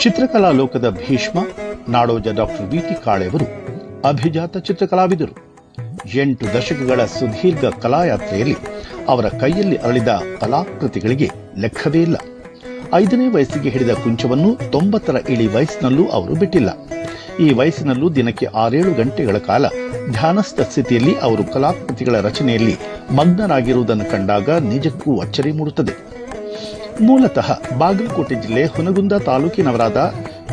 ಚಿತ್ರಕಲಾ ಲೋಕದ ಭೀಷ್ಮ, ನಾಡೋಜ ಡಾಕ್ಟರ್ ವಿಟಿ ಕಾಳೆಯವರು ಅಭಿಜಾತ ಚಿತ್ರಕಲಾವಿದರು. ಎಂಟು ದಶಕಗಳ ಸುದೀರ್ಘ ಕಲಾಯಾತ್ರೆಯಲ್ಲಿ ಅವರ ಕೈಯಲ್ಲಿ ಅರಳಿದ ಕಲಾಕೃತಿಗಳಿಗೆ ಲೆಕ್ಕವೇ ಇಲ್ಲ. ಐದನೇ ವಯಸ್ಸಿಗೆ ಹಿಡಿದ ಕುಂಚವನ್ನು ತೊಂಬತ್ತರ ಇಳಿ ವಯಸ್ಸಿನಲ್ಲೂ ಅವರು ಬಿಟ್ಟಿಲ್ಲ. ಈ ವಯಸ್ಸಿನಲ್ಲೂ ದಿನಕ್ಕೆ ಆರೇಳು ಗಂಟೆಗಳ ಕಾಲ ಧ್ಯಾನಸ್ಥ ಸ್ಥಿತಿಯಲ್ಲಿ ಅವರು ಕಲಾಕೃತಿಗಳ ರಚನೆಯಲ್ಲಿ ಮಗ್ನರಾಗಿರುವುದನ್ನು ಕಂಡಾಗ ನಿಜಕ್ಕೂ ಅಚ್ಚರಿ ಮೂಡುತ್ತದೆ. ಮೂಲತಃ ಬಾಗಲಕೋಟೆ ಜಿಲ್ಲೆ ಹುನಗುಂದ ತಾಲೂಕಿನವರಾದ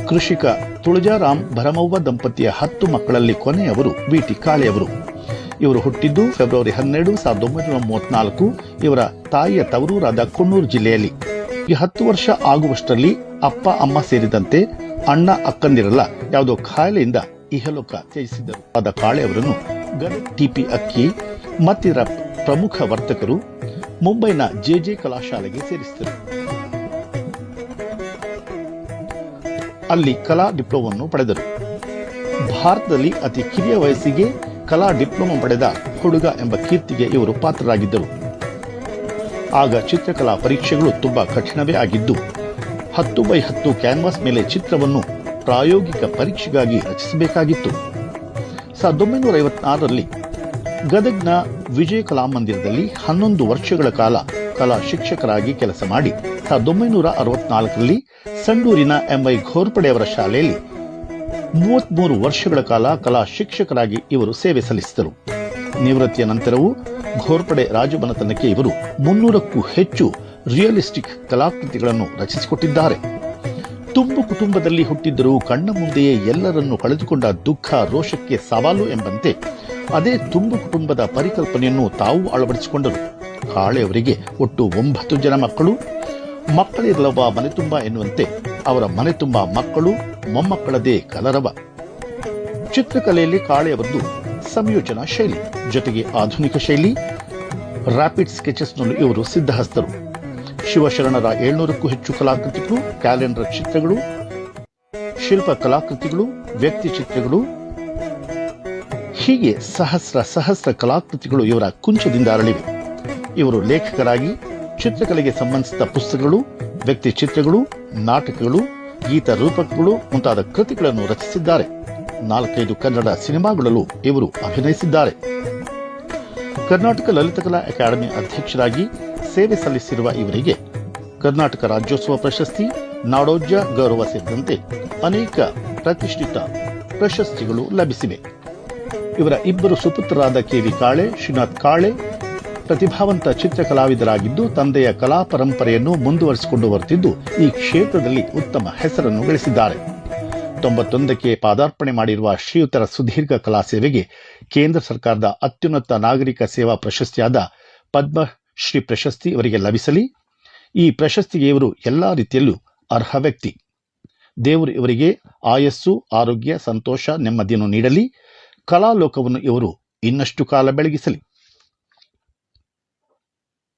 ಕೃಷಿಕ ತುಳಜಾರಾಮ್ ಭರಮವ್ವ ದಂಪತಿಯ ಹತ್ತು ಮಕ್ಕಳಲ್ಲಿ ಕೊನೆಯವರು ವಿಟಿ ಕಾಳೆಯವರು. ಇವರು ಹುಟ್ಟಿದ್ದು ಫೆಬ್ರವರಿ ಹನ್ನೆರಡು ಸಾವಿರದ ಒಂಬೈನೂರ ಮೂವತ್ನಾಲ್ಕು. ಇವರ ತಾಯಿಯ ತವರೂರಾದ ಕೊಣ್ಣೂರು ಜಿಲ್ಲೆಯಲ್ಲಿ. ಈ ಹತ್ತು ವರ್ಷ ಆಗುವಷ್ಟರಲ್ಲಿ ಅಪ್ಪ, ಅಮ್ಮ ಸೇರಿದಂತೆ ಅಣ್ಣ, ಅಕ್ಕಂದಿರಲ್ಲ ಯಾವುದೋ ಖಾಯಿಲೆಯಿಂದ ಇಹಲೋಕ ತ್ಯಜಿಸಿದ್ದರು. ಆದ ಕಾಳೆಯವರನ್ನು ಟಿಪಿ ಅಕ್ಕಿ, ಮತ್ತಿತರ ಪ್ರಮುಖ ವರ್ತಕರು ಮುಂಬೈನ ಜೆಜೆ ಕಲಾಶಾಲೆಗೆ ಸೇರಿಸಿದರು. ಅಲ್ಲಿ ಕಲಾ ಡಿಪ್ಲೊಮವನ್ನು ಪಡೆದರು. ಭಾರತದಲ್ಲಿ ಅತಿ ಕಿರಿಯ ವಯಸ್ಸಿಗೆ ಕಲಾ ಡಿಪ್ಲೊಮಾ ಪಡೆದ ಹುಡುಗ ಎಂಬ ಕೀರ್ತಿಗೆ ಇವರು ಪಾತ್ರರಾಗಿದ್ದರು. ಆಗ ಚಿತ್ರಕಲಾ ಪರೀಕ್ಷೆಗಳು ತುಂಬಾ ಕಠಿಣವೇ ಆಗಿದ್ದು, ಹತ್ತು ಬೈ ಹತ್ತು ಕ್ಯಾನ್ವಾಸ್ ಮೇಲೆ ಚಿತ್ರವನ್ನು ಪ್ರಾಯೋಗಿಕ ಪರೀಕ್ಷೆಗಾಗಿ ರಚಿಸಬೇಕಾಗಿತ್ತು. ಸಾವಿರದ ಒಂಬೈನೂರ ಐವತ್ತಾರರಲ್ಲಿ ಗದಗ್ನ ವಿಜಯ ಕಲಾಮಂದಿರದಲ್ಲಿ ಹನ್ನೊಂದು ವರ್ಷಗಳ ಕಾಲ ಕಲಾ ಶಿಕ್ಷಕರಾಗಿ ಕೆಲಸ ಮಾಡಿ ಸಾವಿರದ ಒಂಬೈನೂರ ಅರವತ್ನಾಲ್ಕರಲ್ಲಿ ಸಂಡೂರಿನ ಎಂವೈ ಘೋರ್ಪಡೆ ಅವರ ಶಾಲೆಯಲ್ಲಿ ಮೂವತ್ಮೂರು ವರ್ಷಗಳ ಕಾಲ ಕಲಾ ಶಿಕ್ಷಕರಾಗಿ ಇವರು ಸೇವೆ ಸಲ್ಲಿಸಿದರು. ನಿವೃತ್ತಿಯ ನಂತರವೂ ಘೋರ್ಪಡೆ ರಾಜಮನೆತನಕ್ಕೆ ಇವರು ಮುನ್ನೂರಕ್ಕೂ ಹೆಚ್ಚು ರಿಯಲಿಸ್ಟಿಕ್ ಕಲಾಕೃತಿಗಳನ್ನು ರಚಿಸಿಕೊಟ್ಟಿದ್ದಾರೆ. ತುಂಬು ಕುಟುಂಬದಲ್ಲಿ ಹುಟ್ಟಿದ್ದರೂ ಕಣ್ಣ ಮುಂದೆಯೇ ಎಲ್ಲರನ್ನು ಕಳೆದುಕೊಂಡ ದುಃಖ ರೋಷಕ್ಕೆ ಸವಾಲು ಎಂಬಂತೆ ಅದೇ ತುಂಬು ಕುಟುಂಬದ ಪರಿಕಲ್ಪನೆಯನ್ನು ತಾವು ಅಳವಡಿಸಿಕೊಂಡರು. ಕಾಳೆಯವರಿಗೆ ಒಟ್ಟು ಒಂಬತ್ತು ಜನ ಮಕ್ಕಳು ಮಕ್ಕಳಿರಲವ ಮನೆ ತುಂಬ ಎನ್ನುವಂತೆ ಅವರ ಮನೆ ತುಂಬ ಮಕ್ಕಳು, ಮೊಮ್ಮಕ್ಕಳದೇ ಕಲರವ. ಚಿತ್ರಕಲೆಯಲ್ಲಿ ಕಾಳೆಯವರದ್ದು ಸಂಯೋಜನಾ ಶೈಲಿ, ಜೊತೆಗೆ ಆಧುನಿಕ ಶೈಲಿ ರ್ಯಾಪಿಡ್ ಸ್ಕೆಚಸ್ನಲ್ಲೂ ಇವರು ಸಿದ್ಧಹಸ್ತರು. ಶಿವಶರಣರ ಏಳ್ನೂರಕ್ಕೂ ಹೆಚ್ಚು ಕಲಾಕೃತಿಗಳು, ಕ್ಯಾಲೆಂಡರ್ ಚಿತ್ರಗಳು ಶಿಲ್ಪ ಕಲಾಕೃತಿಗಳು ವ್ಯಕ್ತಿ ಚಿತ್ರಗಳು ಹೀಗೆ ಸಹಸ್ರ ಸಹಸ್ರ ಕಲಾಕೃತಿಗಳು ಇವರ ಕುಂಚದಿಂದ ಅರಳಿವೆ. ಇವರು ಲೇಖಕರಾಗಿ ಚಿತ್ರಕಲೆಗೆ ಸಂಬಂಧಿಸಿದ ಪುಸ್ತಕಗಳು, ವ್ಯಕ್ತಿ ಚಿತ್ರಗಳು, ನಾಟಕಗಳು, ಗೀತ ರೂಪಕಗಳು ಮುಂತಾದ ಕೃತಿಗಳನ್ನು ರಚಿಸಿದ್ದಾರೆ. ನಾಲ್ಕೈದು ಕನ್ನಡ ಸಿನಿಮಾಗಳಲ್ಲೂ ಇವರು ಅಭಿನಯಿಸಿದ್ದಾರೆ. ಕರ್ನಾಟಕ ಲಲಿತಕಲಾ ಅಕಾಡೆಮಿ ಅಧ್ಯಕ್ಷರಾಗಿ ಸೇವೆ ಸಲ್ಲಿಸಿರುವ ಇವರಿಗೆ ಕರ್ನಾಟಕ ರಾಜ್ಯೋತ್ಸವ ಪ್ರಶಸ್ತಿ ನಾಡೋಜ ಗೌರವ ಸೇರಿದಂತೆ ಅನೇಕ ಪ್ರತಿಷ್ಠಿತ ಪ್ರಶಸ್ತಿಗಳು ಲಭಿಸಿವೆ. ಇವರ ಇಬ್ಬರು ಸುಪುತ್ರರಾದ ಕೆವಿ ಕಾಳೆ, ಶ್ರೀನಾಥ್ ಕಾಳೆ, ಪ್ರತಿಭಾವಂತ ಚಿತ್ರಕಲಾವಿದರಾಗಿದ್ದು, ತಂದೆಯ ಕಲಾ ಪರಂಪರೆಯನ್ನು ಮುಂದುವರಿಸಿಕೊಂಡು ಬರುತ್ತಿದ್ದು, ಈ ಕ್ಷೇತ್ರದಲ್ಲಿ ಉತ್ತಮ ಹೆಸರನ್ನು ಗಳಿಸಿದ್ದಾರೆ. ತೊಂಬತ್ತೊಂದಕ್ಕೆ ಪಾದಾರ್ಪಣೆ ಮಾಡಿರುವ ಶ್ರೀಯುತರ ಸುದೀರ್ಘ ಕಲಾ ಸೇವೆಗೆ ಕೇಂದ್ರ ಸರ್ಕಾರದ ಅತ್ಯುನ್ನತ ನಾಗರಿಕ ಸೇವಾ ಪ್ರಶಸ್ತಿಯಾದ ಪದ್ಮಶ್ರೀ ಪ್ರಶಸ್ತಿ ಇವರಿಗೆ ಲಭಿಸಲಿ. ಈ ಪ್ರಶಸ್ತಿಗೆ ಇವರು ಎಲ್ಲಾ ರೀತಿಯಲ್ಲೂ ಅರ್ಹ ವ್ಯಕ್ತಿ. ದೇವರು ಇವರಿಗೆ ಆಯಸ್ಸು, ಆರೋಗ್ಯ, ಸಂತೋಷ, ನೆಮ್ಮದಿಯನ್ನು ನೀಡಲಿ. ಕಲಾಲೋಕವನ್ನು ಇವರು ಇನ್ನಷ್ಟು ಕಾಲ ಬೆಳಗಿಸಲಿ.